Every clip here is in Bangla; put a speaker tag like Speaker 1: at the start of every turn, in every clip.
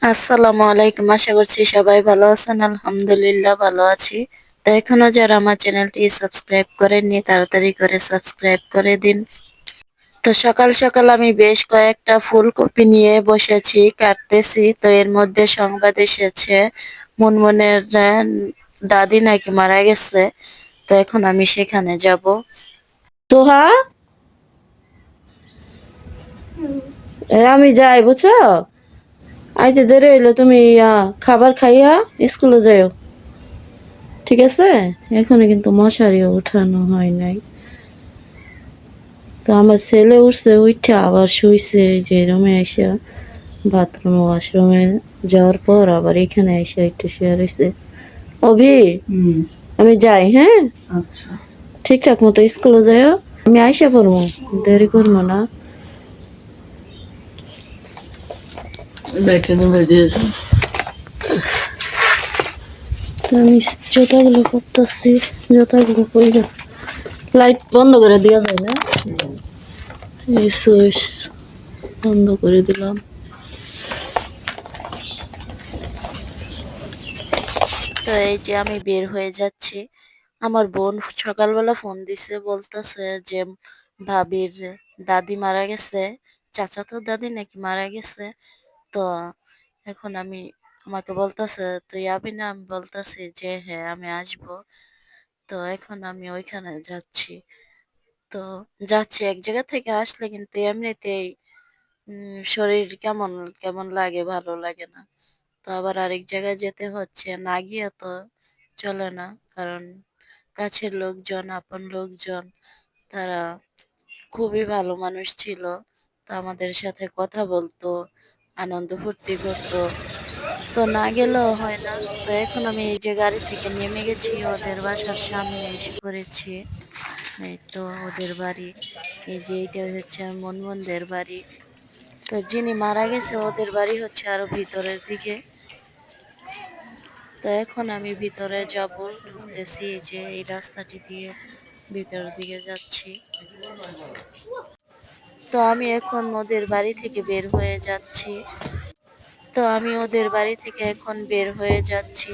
Speaker 1: আসসালামু আলাইকুম আশা করছি সবাই ভালো আছেন। আলহামদুলিল্লাহ ভালো আছি। তো এখনও যারা আমার চ্যানেলটি সাবস্ক্রাইব করেননি তাড়াতাড়ি করে সাবস্ক্রাইব করে দিন। তো সকাল সকাল আমি বেশ কয়েকটা ফুলকপি নিয়ে বসেছি কাটতেছি। তো এর মধ্যে সংবাদ এসেছে মুনমুনের দাদি নাকি মারা গেছে। তো এখন আমি সেখানে যাব। তোহা? আমি যাই বুঝছ? আইতে দেরি হইলে তুমি ইয়া, খাবার খাইয়া স্কুলে যাও ঠিক আছে? এখনও কিন্তু মশারিও উঠানো হয় নাই। তো আমার ছেলে উঠছে উঠে আবার শুইছে যে রুমে এসে বাথরুম ওয়াশরুমে যাওয়ার পর আবার এখানে এসে একটু শুয়ে রয়েছে অভি আমি যাই হ্যাঁ?
Speaker 2: আচ্ছা।
Speaker 1: ঠিকঠাক মতো স্কুলে যাও আমি আইসা পড়ব দেরি করব না।
Speaker 2: লাইটটা নিভে দিয়েছে
Speaker 1: তো আমি জুতাগুলো করতেছি, জুতাগুলো পরে লাইট বন্ধ করে দেওয়া যায় না? এই সুইচ বন্ধ করে দিলাম। তো এই যে আমি বের হয়ে যাচ্ছি। আমার বোন সকালবেলা ফোন দিছে, বলতেছে যে ভাবির দাদি মারা গেছে। চাচাতো দাদি নাকি মারা গেছে? তো এখন আমি আমাকে বলতেছে তুই যাবি না? আমি বলতেছি যে হ্যাঁ আমি আসব। তো এখন আমি ওইখানে যাচ্ছি। তো যাচ্ছি এক জায়গা থেকে আসলে কিন্তু এমনিতেই উম, শরীর কেমন কেমন লাগে ভালো লাগে না। তো আবার আরেক জায়গায় যেতে হচ্ছে না গিয়ে তো চলে না। কারণ কাছের লোকজন আপন লোকজন তারা খুবই ভালো মানুষ ছিল। তো আমাদের সাথে কথা বলতো। আনন্দ ফুর্তি করতো। তো না গেলেও হয় না। তো এখন আমি এই যে গাড়ি থেকে নেমে গেছি, ওদের বাসার সামনে এসে পড়েছি। এই তো ওদের বাড়ি। এই যে এইটা হচ্ছে মনমনদের বাড়ি। তো যিনি মারা গেছে, ওদের বাড়ি হচ্ছে আরও ভিতরের দিকে। তো এখন আমি ভিতরে যাব, ঢুকতেছি যে এই রাস্তাটি দিয়ে ভিতরের দিকে যাচ্ছি। তো আমি এখন ওদের বাড়ি থেকে বের হয়ে যাচ্ছি। তো আমি ওদের বাড়ি থেকে এখন বের হয়ে যাচ্ছি।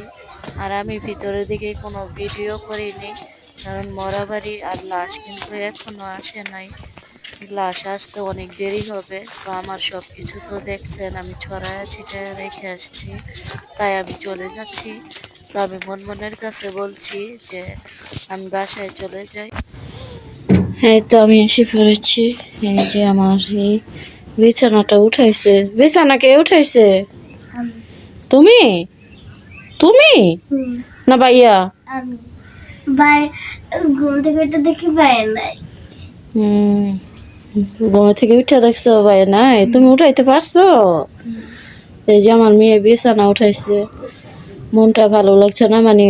Speaker 1: আর আমি ভিতরের দিকে কোনো ভিডিও করিনি, কারণ মরা বাড়ি আর লাশ কিন্তু এখনও আসে নাই। লাশ আসতে অনেক দেরি হবে, তো আমার সব কিছু তো দেখছেন, আমি ছড়ায়া ছিটায় রেখে আসছি। তাই আমি চলে যাচ্ছি। তো আমি মনমনের কাছে বলছি যে, আমি বাসায় চলে যাই। হ্যাঁ তো আমি এসে পড়েছি। এই যে আমার এই বিছানাটা উঠাইছে। বিছানা কে উঠাইছে? তুমি? তুমি? না ভাইয়া?
Speaker 3: ভাই ঘুম থেকে এটা দেখি পাই নাই।
Speaker 1: হুম। ঘুমে থেকে উঠে দেখছ ভাই নাই? তুমি উঠাইতে পারছ? এই যে আমার মেয়ে বিছানা উঠাইছে। মনটা ভালো লাগছে না মানে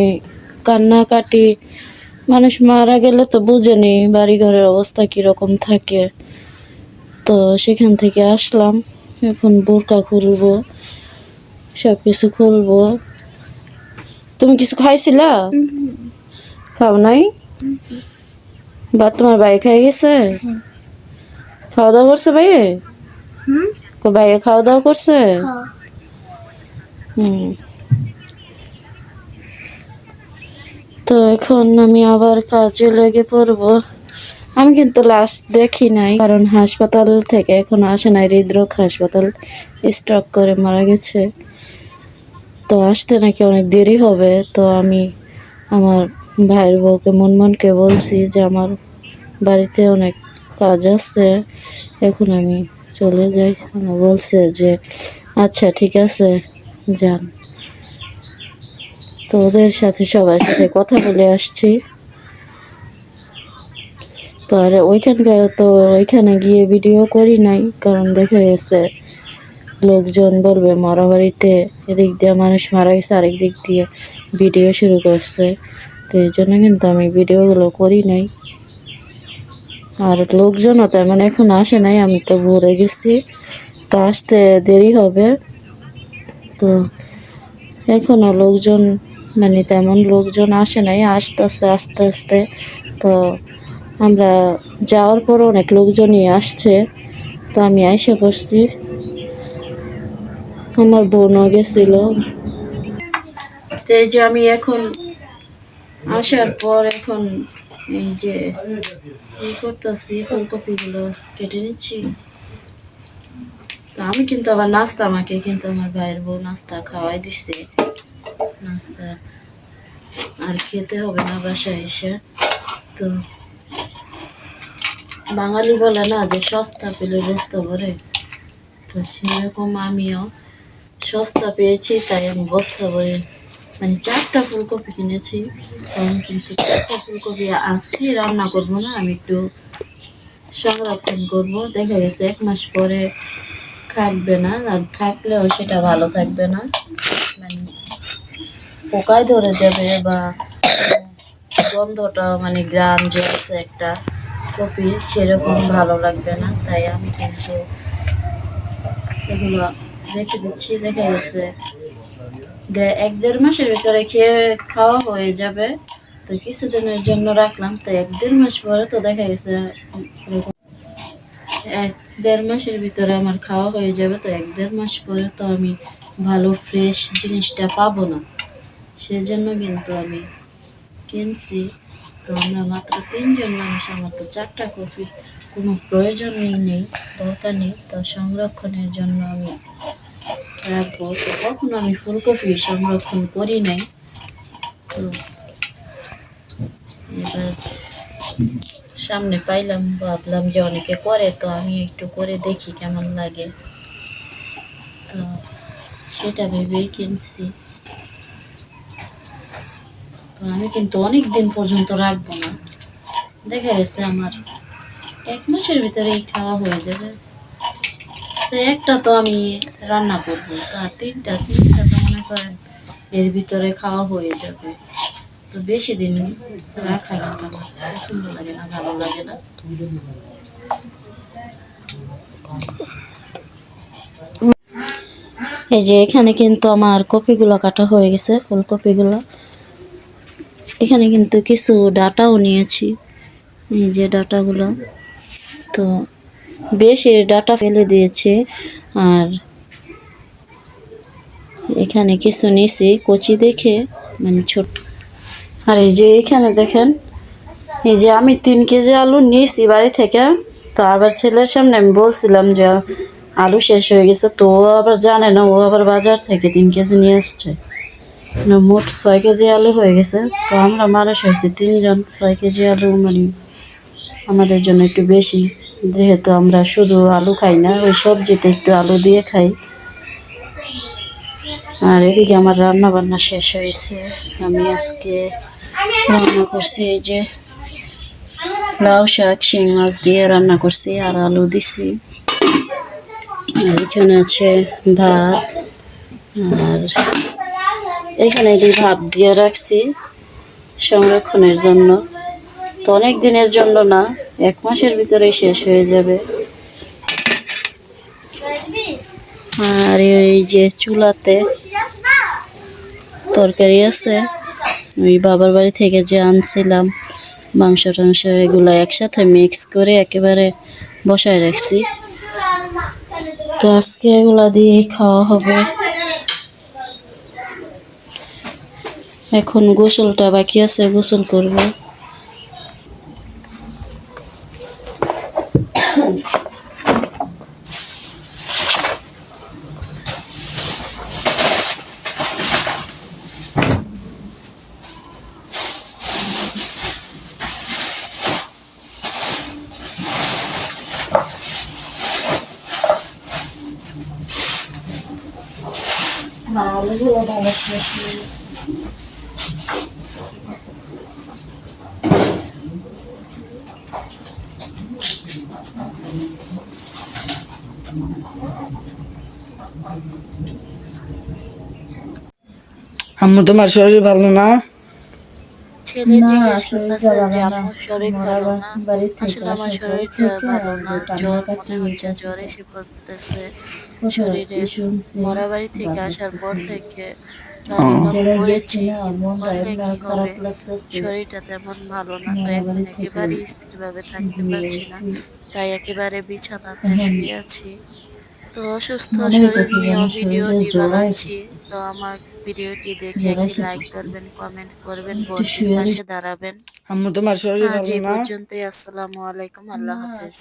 Speaker 1: কান্না কাটি মানুষ মারা গেলে তো বুঝেনি বাড়ি ঘরের অবস্থা কীরকম থাকে। তো সেখান থেকে আসলাম এখন বোরকা খুলবো সব কিছু খুলবো। তুমি কিছু খাইছিলা? খাও নাই? বা তোমার ভাই খাই গেছে? খাওয়া দাওয়া করছে ভাইয়ে? ভাইয়ে খাওয়া দাওয়া করছে?
Speaker 3: হ্যাঁ।
Speaker 1: হুম। তো এখন আমি আবার কাজে লেগে পড়ব। আমি কিন্তু লাস্ট দেখি নাই, কারণ হাসপাতাল থেকে এখন আসে নাই, হৃদরোগ হাসপাতাল স্ট্রক করে মারা গেছে। তো আসতে নাকি অনেক দেরি হবে, তো আমি আমার ভাইয়ের বউকে মনমনকে বলছি যে আমার বাড়িতে অনেক কাজ আছে, এখন আমি চলে যাই। বলছে যে আচ্ছা ঠিক আছে, যান। তো ওদের সাথে সবার সাথে কথা বলে আসছি। তো আর ওইখানকার তো ওইখানে গিয়ে ভিডিও করি নাই, কারণ দেখা গেছে লোকজন বলবে মারা বাড়িতে এদিক দিয়ে মানুষ মারা গেছে, আরেক দিক দিয়ে ভিডিও শুরু করছে। তো এই জন্য কিন্তু আমি ভিডিওগুলো করি নাই। আর লোকজনও তেমন এখন আসে নাই, আমি তো ভরে গেছি। তো আসতে দেরি হবে। তো এখনও লোকজন মানে তেমন লোকজন আসে নাই, আসতেছে, আস্তে আস্তে। আস্তে তো আমরা যাওয়ার পর অনেক লোকজনই আসছে। তো আমি আইসে পড়ছি। আমার বোনও গেছিল। এই যে আমি এখন আসার পর এখন এই যে ই করতেছি, ফুলকপিগুলো কেটে নিচ্ছি। আমি কিন্তু আবার নাস্তা, আমাকে কিন্তু আমার ভাইয়ের বউ নাস্তা খাওয়াই দিচ্ছে নাস্তা। আর খেতে হবে না বাসায় এসে। তো বাঙালি বলে না যে সস্তা পেলে বস্তা ভরে তো সেরকম আমিও সস্তা পেয়েছি, তাই আমি বস্তা ভরে মানে চারটা ফুলকপি কিনেছি। কারণ কিন্তু চারটা ফুলকপি আজকেই রান্না করব না, আমি একটু সংরক্ষণ করব। দেখা গেছে এক মাস পরে থাকবে না, আর থাকলেও সেটা ভালো থাকবে না। মানে পোকায় ধরে যাবে বা গন্ধটা মানে গ্রাম যে আছে একটা কপির, সেরকম ভালো লাগবে না। তাই আমি কিন্তু এগুলো রেখে দিচ্ছি। দেখা গেছে এক দেড় মাসের ভিতরে খেয়ে খাওয়া হয়ে যাবে। তো কিছুদিনের জন্য রাখলাম। তো এক দেড় মাস পরে তো দেখা গেছে এক দেড় মাসের ভিতরে আমার খাওয়া হয়ে যাবে। তো এক দেড় মাস পরে তো আমি ভালো ফ্রেশ জিনিসটা পাবো না। সেজন্য কিন্তু আমি কিনছি। তো আমরা মাত্র তিনজন মানুষ, আমার তো চারটা কপি, কোনো প্রয়োজনই নেই, দরকার নেই। তো সংরক্ষণের জন্য আমি রাখব। তো কখনো আমি ফুলকপি সংরক্ষণ করি নাই। তো এবার সামনে পাইলাম, ভাবলাম যে অনেকে করে, তো আমি একটু করে দেখি কেমন লাগে। তো সেটা ভেবেই কিনছি। আমি কিন্তু অনেক দিন পর্যন্ত রাখব না। দেখা গেছে আমার এক মাসের ভিতরেই খাওয়া হয়ে যাবে। তো একটা তো আমি রান্না করব আর তিনটা তিনটা তো মনে করেন এর ভিতরে খাওয়া হয়ে যাবে। তো বেশি দিন রাখা কিন্তু আমার পছন্দ লাগে না, ভালো লাগে না। এই যে এখানে কিন্তু আমার কপিগুলো কাটা হয়ে গেছে, ফুলকপিগুলো। এখানে কিন্তু কিছু ডাটাও নিয়েছি। এই যে ডাটাগুলো। তো বেশ বেশি ডাটা ফেলে দিয়েছে। আর এখানে কিছু নিছি কচি দেখে মানে ছোট। আর এই যে এখানে দেখেন, এই যে আমি তিন কেজি আলু নিয়েছি বাড়ি থেকে। তো আবার ছেলের সামনে আমি বলছিলাম যে আলু শেষ হয়ে গেছে, তো আবার জানে না, ও আবার বাজার থেকে তিন কেজি নিয়ে আসছে। মোট ছয় কেজি আলু হয়ে গেছে। তো আমরা মানুষ হয়েছি, তিনজন ছয় কেজি আলু মানে আমাদের জন্য একটু বেশি। যেহেতু আমরা শুধু আলু খাই না, ওই সবজিতে একটু আলু দিয়ে খাই। আর এদিকে আমার রান্না বান্না শেষ হয়েছে। আমি আজকে রান্না করছি এই যে লাউ শাক, শিং মাছ দিয়ে রান্না করছি আর আলু দিছি। আর এখানে আছে ভাত আর এখানে এটি ভাত দিয়ে রাখছি সংরক্ষণের জন্য। তো অনেক দিনের জন্য না, এক মাসের ভিতরেই শেষ হয়ে যাবে। আর এই যে চুলাতে তরকারি আছে, ওই বাবার বাড়ি থেকে যে আনছিলাম, মাংস টাংস এগুলো একসাথে মিক্স করে একেবারে বসায় রাখছি। তো আজকে এগুলা দিয়েই খাওয়া হবে। এখন গোসলটা বাকি আছে গোসল করব। ভালো শেষ
Speaker 2: আম্মু তোমার শরীর ভালো না?
Speaker 1: ছেলে জিজ্ঞেস করতেছে যে আমার শরীর ভালো না? আসলে আমার শরীরটা ভালো না জ্বর মনে হচ্ছে জ্বর এসে পড়তেছে। শরীরে মরা বাড়ি থেকে আসার পর থেকে শরীরটা তেমন ভালো না তো এখন একেবারে স্থিরভাবে থাকতে পারছি না। তাই একেবারে বিছানাতে শুয়ে আছি। তো অসুস্থ শরীর
Speaker 2: নিয়ে
Speaker 1: ভিডিওটি বানাচ্ছি। তো আমার ভিডিওটি দেখে একটি লাইক করবেন কমেন্ট করবেন বোনটির পাশে দাঁড়াবেন।
Speaker 2: আম্মু তোমার শরীর
Speaker 1: আজ
Speaker 2: ভালো
Speaker 1: এই
Speaker 2: না?
Speaker 1: পর্যন্তই। আসসালামু আলাইকুম আল্লাহ হাফেজ।